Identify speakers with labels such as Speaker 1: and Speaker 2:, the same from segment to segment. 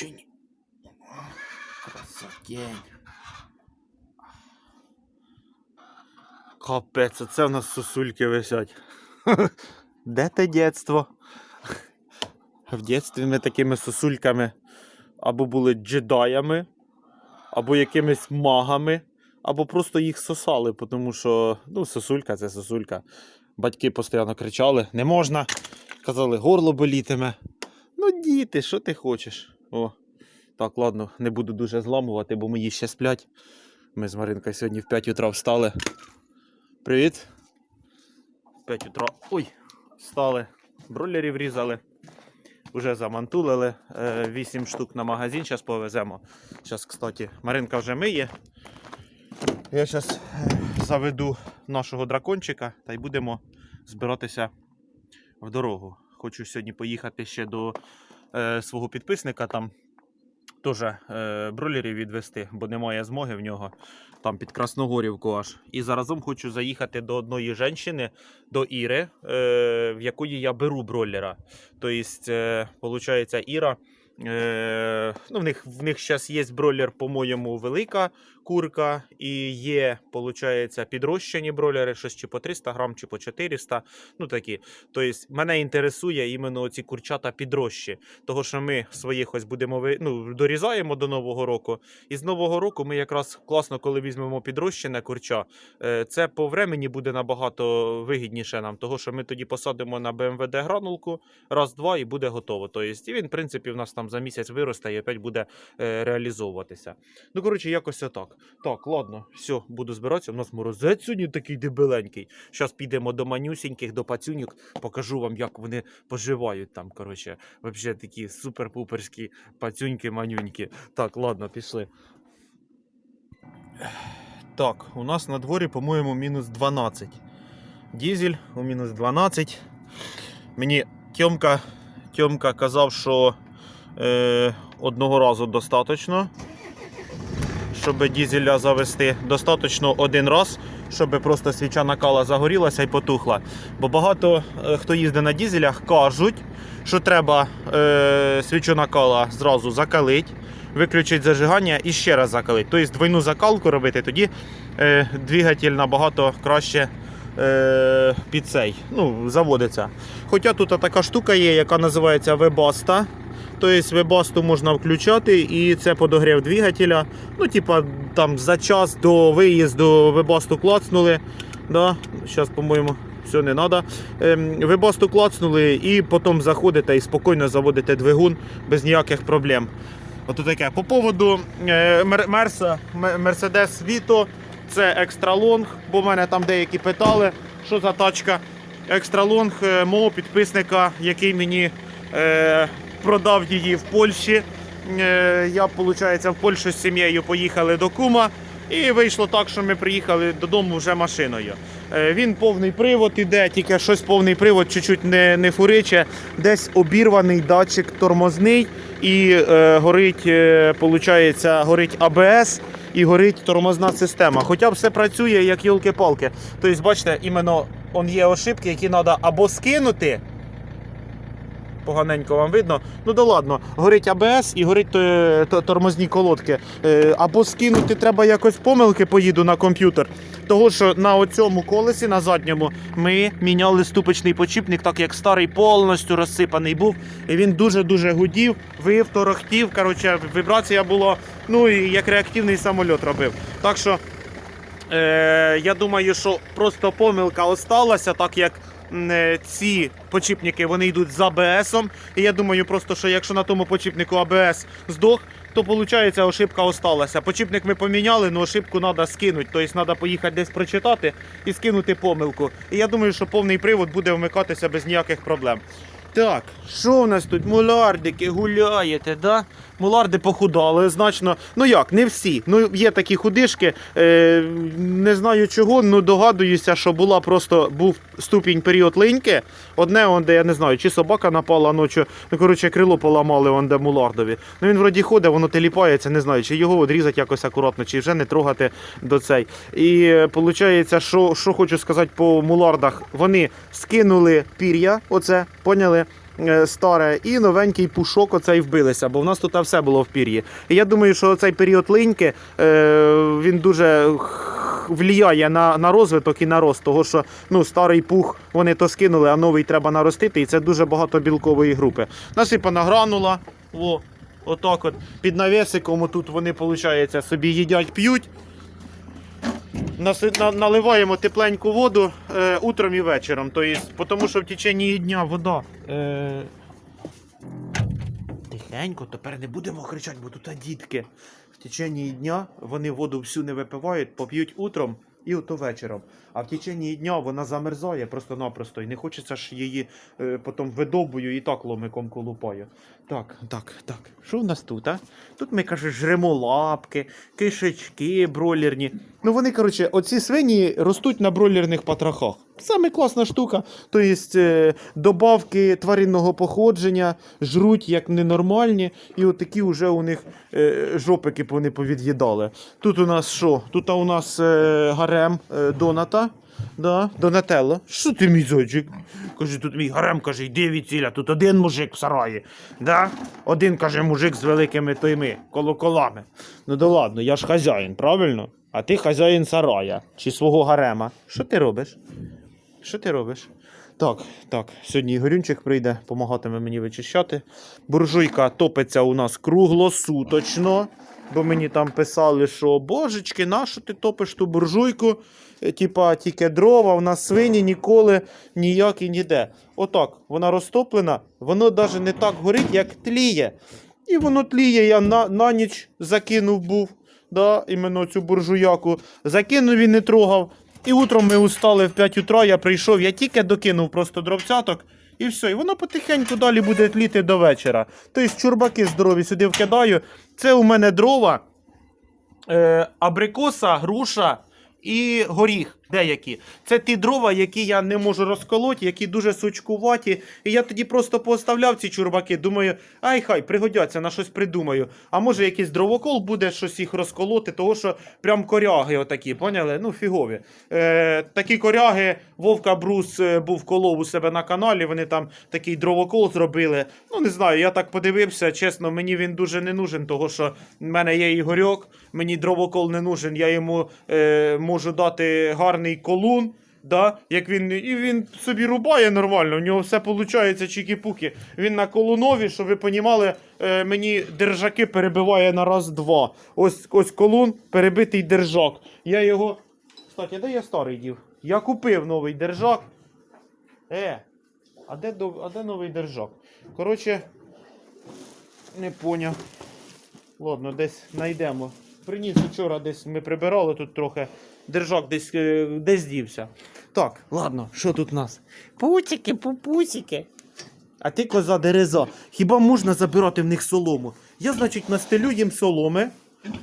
Speaker 1: Копчені. Красотень. Капець, це в нас сосульки висять. Де те дєтство? В дєтстві ми такими сосульками або були джедаями, або якимись магами, або просто їх сосали, тому що ну, сосулька це сосулька. Батьки постійно кричали: не можна. Казали, горло болітиме. Ну, діти, що ти хочеш? О, так, ладно, не буду дуже зламувати, бо мої ще сплять. Ми з Маринкою сьогодні в 5 утра встали. Привіт. В 5 утра. Ой, встали. Бройлерів різали. Уже замантулили. 8 штук на магазин, зараз повеземо. Зараз, кстати, Маринка вже миє. Я зараз заведу нашого дракончика та й будемо збиратися в дорогу. Хочу сьогодні поїхати ще до е, свого підписника там. Теж е, бролерів відвести, бо немає змоги в нього там під Красногорівку аж. І заразом хочу заїхати до одної жінки, до Іри, е, в якої я беру бройлера. Тобто, е, виходить, Іра. Е, ну, в них в них зараз є бройлер, по-моєму, велика курка, і є, виходить, підрощені бройлери, щось чи по 300 грам, чи по 400. Ну такі. Тобто, мене інтересує іменно ці курчата підрощі. Того, що ми своїх ось будемо ну, дорізаємо до Нового року. І з Нового року ми якраз класно, коли візьмемо підрощене курча, е, це по времені буде набагато вигідніше нам, того, що ми тоді посадимо на БМВД гранулку, раз-два і буде готово. Тобто, і він, в принципі, в нас там за місяць виросте і опять буде е, реалізовуватися. Ну, коротше, якось отак. Так, ладно, все, буду збиратися. У нас морозець сьогодні такий дебеленький. Зараз підемо до манюсіньких, до пацюньок, покажу вам, як вони поживають там. Коротше, взагалі такі супер-пуперські пацюньки, манюньки. Так, ладно, пішли. Так, у нас на дворі, по-моєму, мінус 12. Дізель у мінус 12. Мені Тьомка, Тьомка казав, що е, одного разу достатньо, щоб дізеля завести. Достатньо один раз, щоб просто свіча накала загорілася і потухла. Бо багато е, хто їздить на дізелях, кажуть, що треба е, свічу накала зразу закалити, виключити зажигання і ще раз закалити. Тобто двойну закалку робити, тоді е, двигатель набагато краще е, під цей, ну, заводиться. Хоча тут така штука є, яка називається Webaста. Тобто вебасту можна включати, і це подогрів двигателя. Ну, типа, там за час до виїзду вебасту клацнули. Да? Зараз, по-моєму, все не треба. Ем, вебасту клацнули і потім заходите і спокійно заводите двигун без ніяких проблем. Ото таке. По поводу е, Мерса, М- Mercedes Vito, це екстра лонг, бо в мене там деякі питали, що за тачка. Екстра лонг е, мого підписника, який мені е, продав її в Польщі. Е, я, виходить, в Польщу з сім'єю поїхали до Кума. І вийшло так, що ми приїхали додому вже машиною. Е, Він повний привод іде, тільки щось повний привод чуть-чуть не, не фуриче. Десь обірваний датчик тормозний і е, горить, е, получається, горить АБС і горить тормозна система. Хоча все працює як йолки-палки. Тобто, бачите, іменно є ошибки, які треба або скинути. Поганенько вам видно. Ну да ладно, горить АБС і горить е, тормозні колодки. Е, Або скинути треба якось помилки, поїду на комп'ютер. Того, що на оцьому колесі, на задньому, ми міняли ступочний почіпник, так як старий повністю розсипаний був. І він дуже-дуже гудів, вив, торохтів. Коротше, вібрація була, ну і як реактивний самольот робив. Так що Е, я думаю, що просто помилка осталася, так як ці почіпники вони йдуть з АБСом. І я думаю, просто що якщо на тому почіпнику АБС здох, то виходить, ошибка осталася. Почіпник ми поміняли, але ошибку треба скинути. Тобто треба поїхати десь прочитати і скинути помилку. І я думаю, що повний привод буде вмикатися без ніяких проблем. Так, що у нас тут? Мулардики гуляєте, да? Муларди похудали значно. Ну як, не всі. Ну є такі худишки. Е, не знаю чого, але догадуюся, що була просто був ступінь період линьки. Одне, де я не знаю, чи собака напала ночі, ну коротше, крило поламали, он де мулардові. Ну він вроді ходить, воно теліпається, не знаю, чи його одрізати якось акуратно, чи вже не трогати до цей. І виходить, що, що хочу сказати по мулардах, вони скинули пір'я, оце, поняли? Е, старе, і новенький пушок оцей вбилися, бо в нас тут все було в пір'ї. І я думаю, що цей період линьки е, він дуже влияє на, на розвиток і на рост, того що ну, старий пух вони то скинули, а новий треба наростити, і це дуже багато білкової групи. Насипана гранула. О, отак от. Під навісиком тут вони, виходить, собі їдять, п'ють. Наливаємо тепленьку воду е, утром і вечором. Тобто, тому що в течение дня вода. Е... Тихенько, тепер не будемо кричати, бо тут дітки. В течение дня вони воду всю не випивають, поп'ють утром і ото вечором. А в течение дня вона замерзає просто-напросто. І не хочеться ж її е, потім видобую і так ломиком колупаю. Так, так, так. Що в нас тут, а? Тут ми, каже, жремо лапки, кишечки бройлерні. Ну вони, коротше, оці свині ростуть на бройлерних патрахах. Саме класна штука. Тобто е, добавки тваринного походження жруть як ненормальні, і от такі вже у них е, жопики вони повід'їдали. Тут у нас що? Тут у нас е, гарем е, Доната. Да, Донателло. Що ти мій зайчик? Каже, тут мій гарем каже, йди від ціля, тут один мужик в сараї. Да? Один, каже, мужик з великими тойми, колоколами. Ну да ладно, я ж хазяїн, правильно? А ти хазяїн сарая чи свого гарема. Що ти робиш? Що ти робиш? Так, так, сьогодні Ігорюнчик прийде, допомагатиме мені вичищати. Буржуйка топиться у нас круглосуточно, бо мені там писали, що божечки, нащо ти топиш ту буржуйку? Е, Типа тільки дрова, нас свині ніколи ніяк і ніде. Отак, вона розтоплена, воно навіть не так горить, як тліє. І воно тліє, я на, на ніч закинув був, да, іменно цю буржуяку. Закинув і не трогав. І утром ми устали в 5 утра, я прийшов, я тільки докинув просто дровцяток. І все, і воно потихеньку далі буде тліти до вечора. Тобто чурбаки здорові сюди вкидаю. Це у мене дрова, е, абрикоса, груша і горіх деякі. Це ті дрова, які я не можу розколоти, які дуже сучкуваті. І я тоді просто поставляв ці чурбаки. Думаю, ай хай пригодяться, на щось придумаю. А може якийсь дровокол буде щось їх розколоти, того що прям коряги отакі, поняли? Ну, фігові. Е, такі коряги, Вовка Брус е, був колов у себе на каналі. Вони там такий дровокол зробили. Ну, не знаю, я так подивився. Чесно, мені він дуже не нужен, того що в мене є Ігорьок, мені дровокол не нужен. Я йому е, можу дати гарний колун. Да? Як він, і він собі рубає нормально, у нього все виходить чікі-пуки. Він на колунові, щоб ви понімали, е, мені держаки перебиває на раз-два. Ось, ось колун, перебитий держак. Я його. Кстати, де я старий дів? Я купив новий держак. Е, а де, а де новий держак? Коротше, не поняв. Ладно, десь знайдемо. Приніс вчора десь ми прибирали тут трохи. Держак десь, е, десь дівся. Так, ладно, що тут у нас? Пуцики, пупусики. А ти коза дереза. Хіба можна забирати в них солому? Я, значить, настелю їм соломи,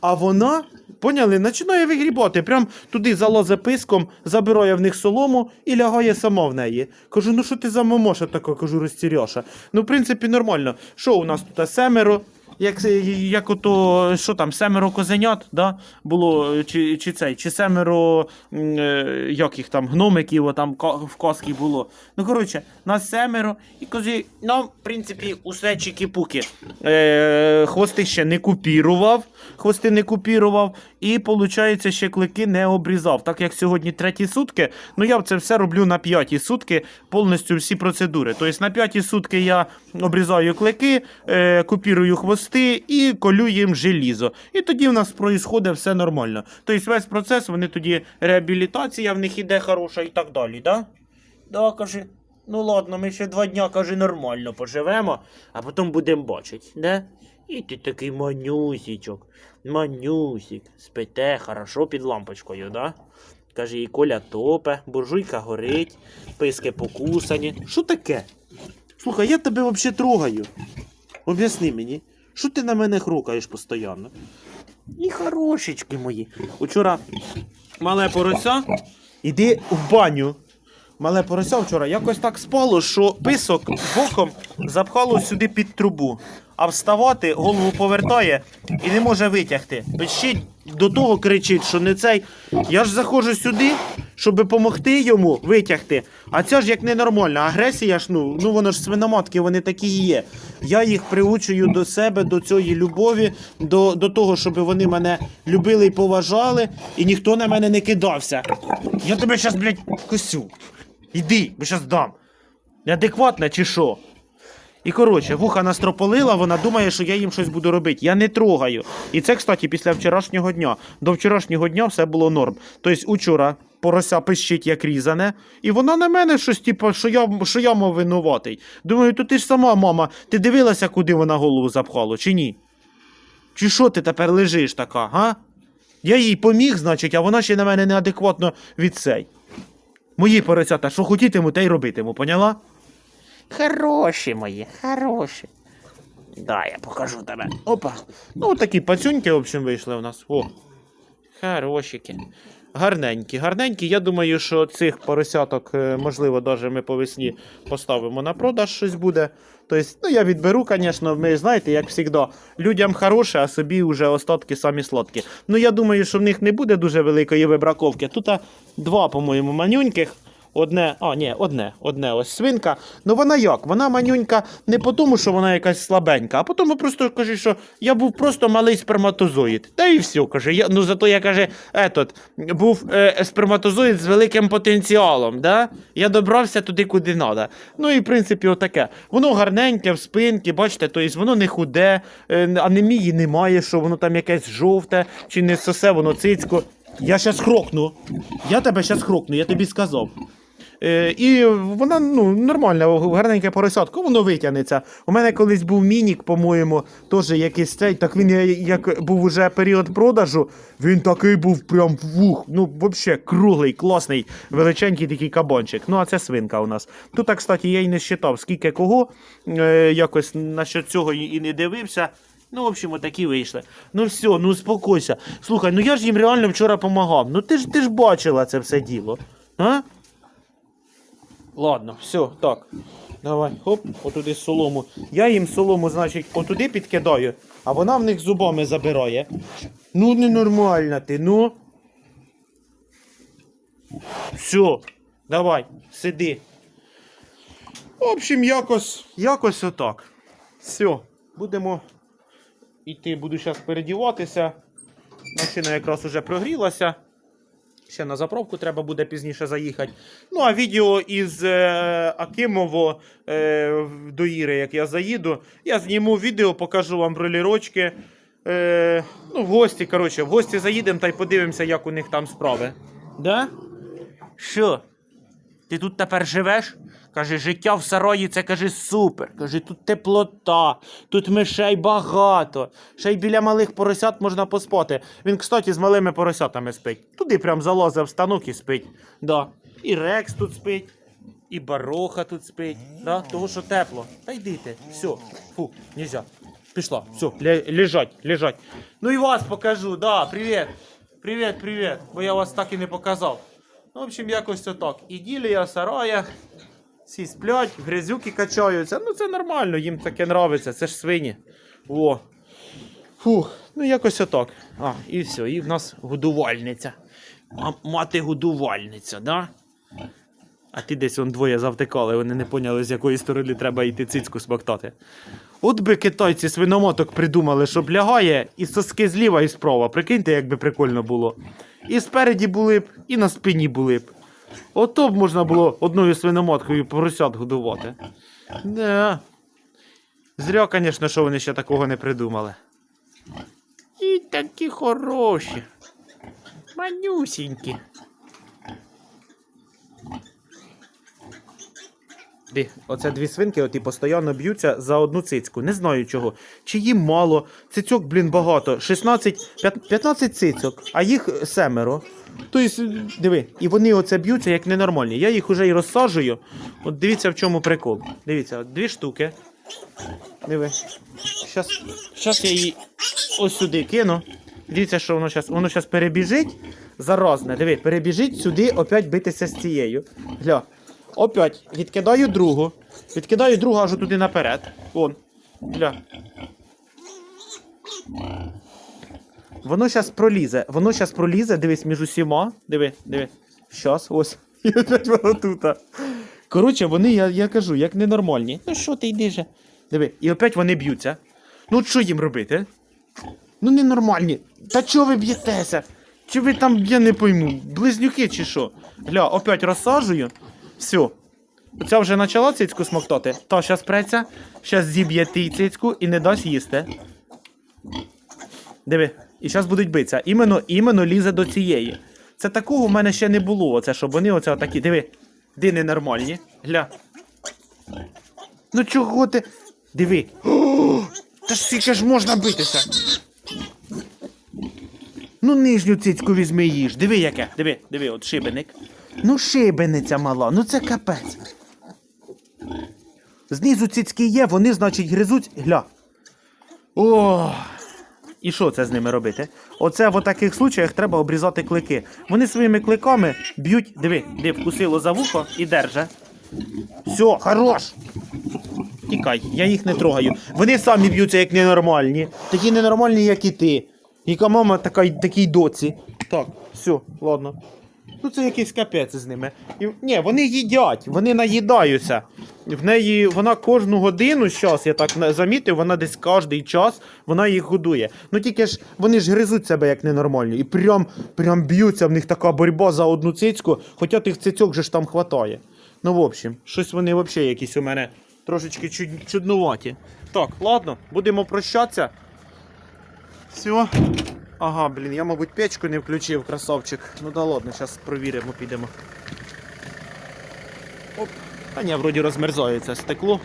Speaker 1: а вона, поняли, починає вигрібати. Прям туди залазить писком, забирає в них солому і лягає сама в неї. Кажу, ну що ти за мамоша така, кажу, розтіряша. Ну, в принципі, нормально. Що у нас тут семеро? Як, як ото, що там, семеро козенят, да? Було, чи, чи цей, чи семеро, е, як їх там, гномиків, там в казки було. Ну, коротше, нас семеро, і кози, нам, в принципі, усе чики-пуки. Е, хвости ще не купірував, хвости не купірував, і, виходить, ще клики не обрізав. Так як сьогодні треті сутки, ну я це все роблю на п'яті сутки, повністю всі процедури. Тобто на п'яті сутки я обрізаю клики, е, купірую хвости і колю їм желізо. І тоді в нас проїсходить все нормально. Тобто весь процес, вони тоді реабілітація в них іде хороша і так далі, да? Да, каже. Ну ладно, ми ще два дня, каже, нормально поживемо, а потім будемо бачити, да? І ти такий манюсічок, манюсік, спите хорошо під лампочкою, да? Каже, і Коля топе, буржуйка горить, писки покусані. Що таке? Слухай, я тебе взагалі трогаю. Об'ясни мені, що ти на мене хрукаєш постійно? І хорошечки мої. Учора мале порося, іди в баню. Мале порося вчора якось так спало, що писок боком запхало сюди під трубу. А вставати, голову повертає і не може витягти. Ще до того кричить, що не цей. Я ж заходжу сюди, щоб допомогти йому витягти. А це ж як ненормальна агресія ж, ну, ну воно ж свиноматки, вони такі і є. Я їх приучую до себе, до цієї любові, до, до того, щоб вони мене любили і поважали, і ніхто на мене не кидався. Я тебе зараз, блядь, косю. Іди, бо зараз дам. Неадекватна чи що? І коротше, вуха настрополила, вона думає, що я їм щось буду робити. Я не трогаю. І це, кстати, після вчорашнього дня. До вчорашнього дня все було норм. Тобто, учора порося пищить як різане, і вона на мене щось, типу, що я, що я мав винуватий. Думаю, то ти ж сама, мама, ти дивилася, куди вона голову запхала, чи ні? Чи що ти тепер лежиш така, га? Я їй поміг, значить, а вона ще на мене неадекватно від цей. Мої поросята, що хотітиму, те й робитиму, поняла? Хороші мої, хороші. Да, я покажу тебе. Опа. Ну, такі пацюньки, в общем, вийшли у нас. О. Хорошіки. Гарненькі, гарненькі. Я думаю, що цих поросяток, е, можливо, навіть ми по весні поставимо на продаж щось буде. Тобто, ну я відберу, звісно, ми знаєте, як завжди, людям хороше, а собі вже остатки самі сладкі. Ну я думаю, що в них не буде дуже великої вибраковки. Тут два, по-моєму, манюньких. Одне, а, ні, одне, одне ось свинка. Ну вона як? Вона манюнька не по тому, що вона якась слабенька, а по тому просто каже, що я був просто малий сперматозоїд. Та і все, каже. Я, ну зато я каже, етот, був е, сперматозоїд з великим потенціалом. Да? Я добрався туди, куди треба. Ну і в принципі, отаке. Воно гарненьке в спинці, бачите, тобто воно не худе, е, анемії немає, що воно там якесь жовте, чи не сосе, воно цицько. Я щас хрокну. Я тебе щас хрокну, я тобі сказав. Е, і вона ну, нормальна, гарненьке поросятко, воно витягнеться. У мене колись був мінік, по-моєму, теж якийсь цей, так він як був уже період продажу, він такий був прям вух, ну взагалі круглий, класний, величенький такий кабанчик. Ну, а це свинка у нас. Тут, так, кстати, я й не считав, скільки кого, е, якось насчет цього і не дивився. Ну, в общем, отакі вийшли. Ну все, ну успокойся. Слухай, ну я ж їм реально вчора допомагав. Ну ти ж ти ж бачила це все діло. А? Ладно, все, так. Давай, хоп, отуди солому. Я їм солому, значить, отуди підкидаю, а вона в них зубами забирає. Ну, ненормальна ти, ну. Все, давай, сиди. В общем, якось, якось отак. Все, будемо йти, буду зараз передіватися. Машина якраз уже прогрілася. Ще на заправку треба буде пізніше заїхати. Ну, а відео із е, Акимово е, до Іри, як я заїду, я зніму відео, покажу вам брелірочки. Е, ну, в гості, коротше, в гості заїдемо та й подивимося, як у них там справи. Да? Що? Ти тут тепер живеш? Каже, життя в сарої це каже супер. Каже, тут теплота, тут мишей багато. Ще й біля малих поросят можна поспати. Він, кстати, з малими поросятами спить. Туди прям залазив станок і спить. Да. І Рекс тут спить, і Бароха тут спить. Да? Того, що тепло. Та йдите, все. Фу, нельзя. Пішла, все, лежать, лежать. Ну і вас покажу, да, привіт. Привіт, привіт. Бо я вас так і не показав. Ну, в общем, якось отак. Іділія, сарая. Всі сплять, грязюки качаються. Ну це нормально, їм таке нравиться, це ж свині. О. Фух, ну якось отак. А, і все, і в нас годувальниця. Ма- мати годувальниця, да? А ти десь вон двоє завтикали, вони не поняли, з якої сторони треба йти цицьку смоктати. От би китайці свиномоток придумали, щоб лягає і соски зліва і справа. Прикиньте, як би прикольно було. І спереді були б, і на спині були б. Ото б можна було одною свиноматкою поросят годувати. Да. Зря, звісно, що вони ще такого не придумали. І такі хороші. Манюсінькі. Оце дві свинки, оті постійно б'ються за одну цицьку. Не знаю чого. Чи їм мало. Цицьок, блін, багато. 16, 15 цицьок, а їх семеро. Тобто, диви, і вони оце б'ються як ненормальні. Я їх уже і розсаджую. От дивіться, в чому прикол. Дивіться, от дві штуки. Диви. Щас, щас я її ось сюди кину. Дивіться, що воно зараз. Воно зараз перебіжить. Заразне. Диви, перебіжить сюди, опять битися з цією. Гля. Опять відкидаю другу. Відкидаю другу аж туди наперед. Вон. Гля. Воно зараз пролізе. Воно зараз пролізе, дивись, між усіма. Диви, диви. Щас, ось. І опять воно тут. Коротше, вони, я, я кажу, як ненормальні. Ну що ти йди же? Диви, і опять вони б'ються. Ну що їм робити? Ну ненормальні. Та чого ви б'єтеся? Чи ви там, я не пойму, близнюки чи що? Гля, опять розсаджую. Все. Оця вже почала цицьку смоктати. Та щас преться, щас зіб'є тій цицьку і не дасть їсти. Диви, і зараз будуть битися. Іменно, іменно лізе до цієї. Це такого в мене ще не було. Оце, щоб вони оце такі, диви, ди ненормальні. Гля. Ну чого ти. Диви. О, та ж скільки ж можна битися. Ну, нижню цицьку візьми їж. Диви яке. Диви, диви, от шибеник. Ну, шибениця мала, ну це капець. Знизу цицьки є, вони, значить, гризуть. Гля. О. І що це з ними робити? Оце в таких случаях треба обрізати клики. Вони своїми кликами б'ють. Диви, диви, вкусило за вухо і держа. Все, хорош. Тікай, я їх не трогаю. Вони самі б'ються як ненормальні. Такі ненормальні, як і ти. Яка мама така, такій доці. Так, все, ладно. Ну це якийсь капець з ними. І, ні, вони їдять, вони наїдаються. В неї вона кожну годину зараз, я так замітив, вона десь кожний час вона їх годує. Ну тільки ж вони ж гризуть себе як ненормальні. І прям, прям б'ються, в них така боротьба за одну цицьку, хоча тих цицьок же ж там хватає. Ну, в общем, щось вони взагалі якісь у мене трошечки чуд- чуднуваті. Так, ладно, будемо прощатися. Все. Ага, блін, я, мабуть, печку не включив, красавчик. Ну да ладно, зараз провіримо, підемо. Оп. А ні, вроді розмерзається стекло.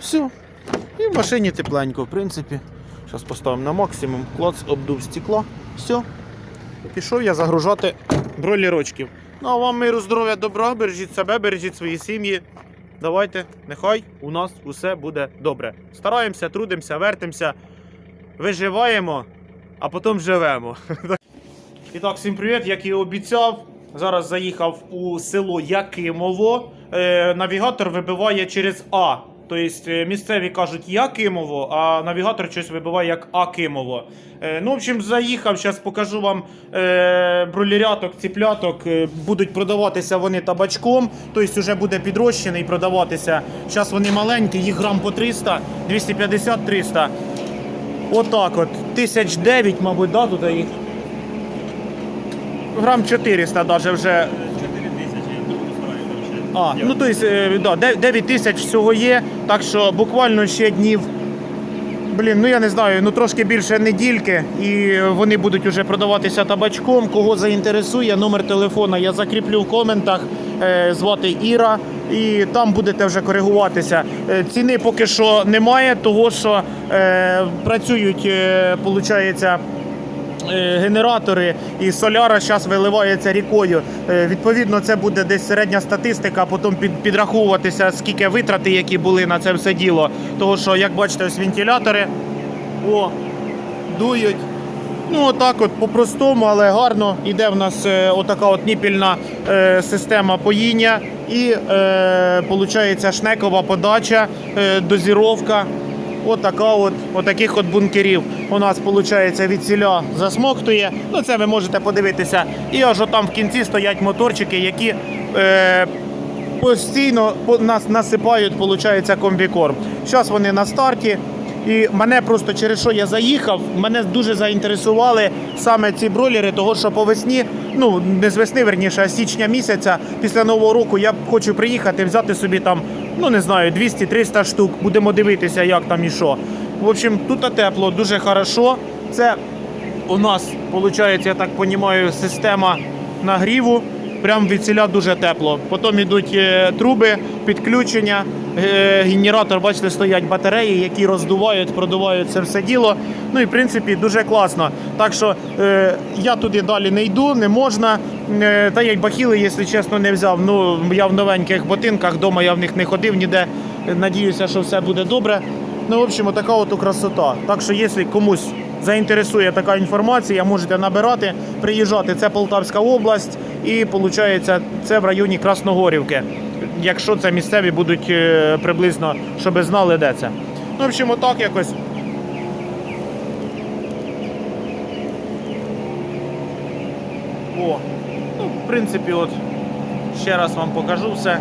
Speaker 1: Все. І в машині тепленько, в принципі. Зараз поставимо на максимум. Клац, обдув стекло. Все. Пішов я загружати бройлерочків. Ну а вам миру, здоров'я, добра, бережіть себе, бережіть свої сім'ї. Давайте, нехай у нас усе буде добре. Стараємося, трудимося, вертимося, виживаємо, а потім живемо. І так, всім привіт, як і обіцяв. Зараз заїхав у село Якимово. Е, навігатор вибиває через А. Тобто е, місцеві кажуть Якимово, а навігатор щось вибиває як Акимово. Е, ну, в общем, заїхав, зараз покажу вам е, броліряток, ціпляток. Е, будуть продаватися вони табачком, тобто вже буде підрощений продаватися. Зараз вони маленькі, їх грам по 300, 250-300. Отак от. Тисяч дев'ять, мабуть, да, тут їх. Грам 400 даже вже. А, ну то е, да, 9 тисяч всього є, так що буквально ще днів. Блін, ну я не знаю, ну трошки більше недільки, і вони будуть уже продаватися табачком. Кого заінтересує, номер телефона я закріплю в коментах. Е, звати Іра, і там будете вже коригуватися. Е, ціни поки що немає, того що е, працюють, е, е, генератори і соляра зараз виливається рікою. Е, Відповідно, це буде десь середня статистика, потім під, підраховуватися, скільки витрати, які були на це все діло. Того що, як бачите, ось вентилятори о, дують. Ну, отак от по-простому, але гарно. Іде в нас е, отака от ніпільна е, система поїння і е, шнекова подача, е, дозіровка. Отака от, отаких от бункерів у нас виходить від ціля засмоктує. Ну це ви можете подивитися. І аж там в кінці стоять моторчики, які е, постійно по- нас насипають, виходить, комбікорм. Зараз вони на старті. І мене просто через що я заїхав, мене дуже заінтересували саме ці бройлери, того що по весні, ну не з весни, верніше, а січня місяця, після нового року я хочу приїхати, взяти собі там, ну не знаю, 200-300 штук. Будемо дивитися, як там і що. В общем, тут тепло, дуже хорошо. Це у нас, виходить, я так розумію, система нагріву. Прям від ціля дуже тепло. Потім йдуть е, труби, підключення, е, генератор, бачите, стоять батареї, які роздувають, продувають це все діло. Ну і в принципі дуже класно. Так що е, я туди далі не йду, не можна. Та я й бахіли, якщо чесно, не взяв. Ну я в новеньких ботинках, вдома я в них не ходив ніде. Надіюся, що все буде добре. Ну, в общем, така от красота. Так що, якщо комусь заінтересує така інформація, можете набирати, приїжджати. Це Полтавська область, і виходить, це в районі Красногорівки. Якщо це місцеві будуть е, приблизно, щоб знали, де це. Ну, в общем, отак якось. О, ну, в принципі, от Ще раз вам покажу все.